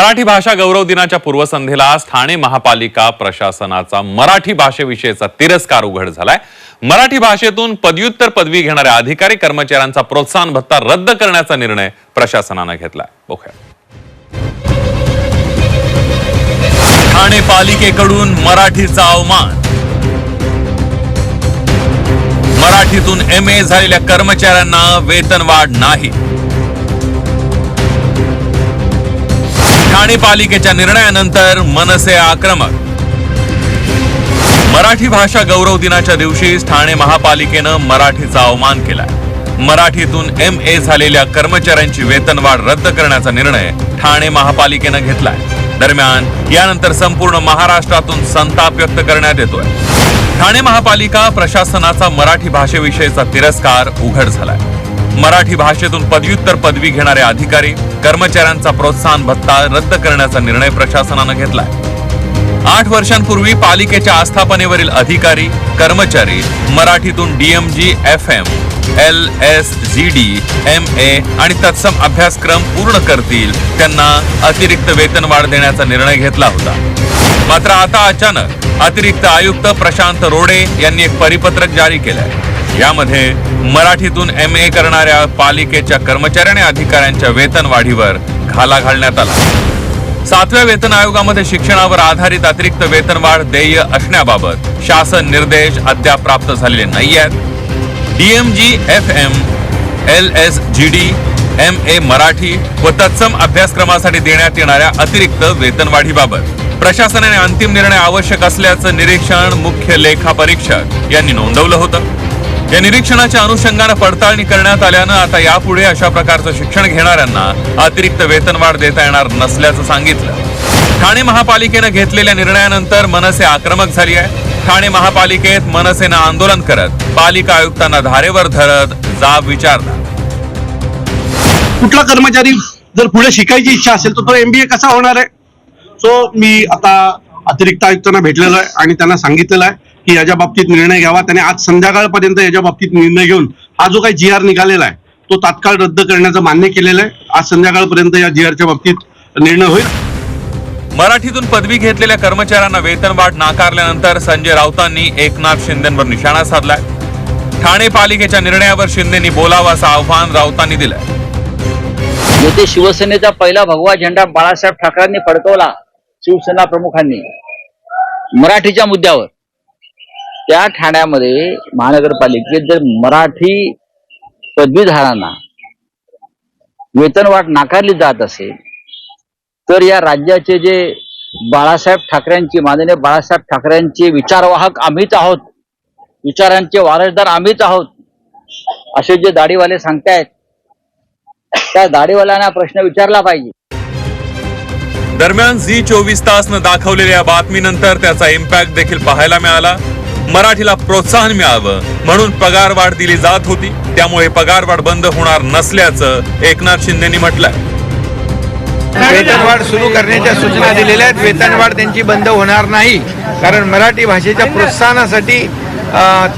मराठी भाषा गौरव दिनाच्या पूर्वसंध्येला आज ठाणे महापालिका प्रशासनाचा मराठी भाषेविषयीचा तिरस्कार उघड झालाय. मराठी भाषेतून पदव्युत्तर पदवी घेणाऱ्या अधिकारी कर्मचाऱ्यांचा प्रोत्साहन भत्ता रद्द करण्याचा निर्णय प्रशासनानं घेतलाय. बघूया. ठाणे पालिकेकडून मराठीचा अवमान. मराठीतून एम ए झालेल्या कर्मचाऱ्यांना वेतनवाढ नाही. ठाणे पालिकेच्या निर्णयानंतर मनसे आक्रमक. मराठी भाषा गौरव दिनाच्या दिवशी ठाणे महापालिकेनं मराठीचा अवमान केलाय. मराठीतून एम ए झालेल्या कर्मचाऱ्यांची वेतनवाढ रद्द करण्याचा निर्णय ठाणे महापालिकेनं घेतलाय. दरम्यान यानंतर संपूर्ण महाराष्ट्रातून संताप व्यक्त करण्यात येतोय. ठाणे महापालिका प्रशासनाचा मराठी भाषेविषयीचा तिरस्कार उघड झालाय. मराठी भाषेतून पदव्युत्तर पदवी घेणारे अधिकारी कर्मचाऱ्यांचा प्रोत्साहन भत्ता रद्द करण्याचा निर्णय प्रशासनानं घेतलाय. आठ वर्षांपूर्वी पालिकेच्या आस्थापनेवरील अधिकारी कर्मचारी मराठीतून DMG F M L S G D M A आणि तत्सम अभ्यासक्रम पूर्ण करतील त्यांना अतिरिक्त वेतनवाढ देण्याचा निर्णय घेतला होता. मात्र आता अचानक अतिरिक्त आयुक्त प्रशांत रोडे यांनी एक परिपत्रक जारी केलंय. यामध्ये मराठीतून एम ए करणाऱ्या पालिकेच्या कर्मचारी आणि अधिकाऱ्यांच्या वेतन वाढीवर घाला घालण्यात आला. सातव्या वेतन आयोगामध्ये शिक्षणावर आधारित अतिरिक्त वेतनवाढ देय असण्याबाबत शासन निर्देश अद्याप प्राप्त झालेले नाही आहेत DMG F M L S G D M A Marathi व तत्सम अभ्यासक्रमासाठी देण्यात येणाऱ्या अतिरिक्त वेतनवाढीबाबत प्रशासनाने अंतिम निर्णय आवश्यक असल्याचं निरीक्षण मुख्य लेखा परीक्षक यांनी नोंदवलं होतं. या निरीक्षणाच्या अनुषंगानं पडताळणी करण्यात आल्यानं आता यापुढे अशा प्रकारचं शिक्षण घेणाऱ्यांना अतिरिक्त वेतनवाढ देता येणार नसल्याचं सांगितलं. ठाणे महापालिकेनं घेतलेल्या निर्णयानंतर मनसे आक्रमक झाली आहे. ठाणे महापालिकेत मनसेनं आंदोलन करत पालिका आयुक्तांना धारेवर धरत जाब विचारला. कुठला कर्मचारी जर पुढे शिकायची इच्छा असेल तर तो एमबीए कसा होणार आहे? सो मी आता अतिरिक्त आयुक्तांना भेटलेलो आहे आणि त्यांना सांगितलेलं आहे. की याच्या बाबतीत निर्णय घ्यावा. त्याने आज संध्याकाळपर्यंत याच्या बाबतीत निर्णय घेऊन हा जो काही जी आर निघालेला आहे तो तात्काळ रद्द करण्याचं मान्य केलेलं आहे. आज संध्याकाळपर्यंत या जी आरच्या बाबतीत निर्णय होईल. मराठीतून पदवी घेतलेल्या कर्मचाऱ्यांना वेतनवाढ नाकारल्यानंतर संजय राऊतांनी एकनाथ शिंदेवर निशाणा साधलाय. ठाणे पालिकेच्या निर्णयावर शिंदेनी बोलावं असं आव्हान राऊतांनी दिलंय. येथे शिवसेनेचा पहिला भगवा झेंडा बाळासाहेब ठाकरेंनी फडकवला शिवसेना प्रमुखांनी. मराठीच्या मुद्द्यावर. त्या ठाण्यामध्ये महानगरपालिकेत जर मराठी पदवीधारांना वेतनवाट नाकारली जात असेल तर या राज्याचे जे बाळासाहेब ठाकरेंची माननीय बाळासाहेब ठाकरेंचे विचारवाहक आम्हीच आहोत विचारांचे वारसदार आम्हीच आहोत असे जे दाढीवाले सांगतायत त्या दाढीवाल्यांना प्रश्न विचारला पाहिजे. दरम्यान झी चोवीस तासनं दाखवलेल्या बातमीनंतर त्याचा इम्पॅक्ट देखील पाहायला मिळाला. मराठीला प्रोत्साहन मिळावं म्हणून पगारवाढ दिली जात होती. त्यामुळे पगारवाढ बंद होणार नसल्याचं एकनाथ शिंदेनी म्हटलंय. वेतनवाढ सुरू करण्याच्या सूचना दिलेल्या आहेत. वेतनवाढ त्यांची बंद होणार नाही. कारण मराठी भाषेच्या प्रोत्साहनासाठी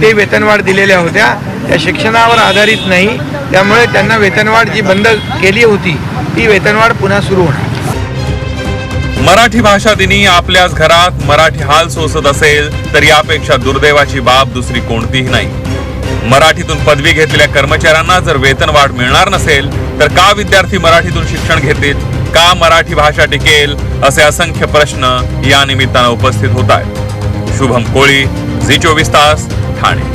ते वेतनवाढ दिलेल्या होत्या. त्या शिक्षणावर आधारित नाही. त्यामुळे त्यांना वेतनवाढ जी बंद केली होती ती वेतनवाढ पुन्हा सुरू होणार. मराठी भाषा दिनी आपल्याच घरात मराठी हाल सोसत असेल तर यापेक्षा दुर्दैवाची बाब दुसरी कोणतीही नाही. मराठीतून पदवी घेतलेल्या कर्मचाऱ्यांना जर वेतनवाढ मिळणार नसेल तर का विद्यार्थी मराठीतून शिक्षण घेतील? का मराठी भाषा टिकेल? असे असंख्य प्रश्न या निमित्तानं उपस्थित होत आहेत. शुभम कोळी झी चोवीस तास ठाणे.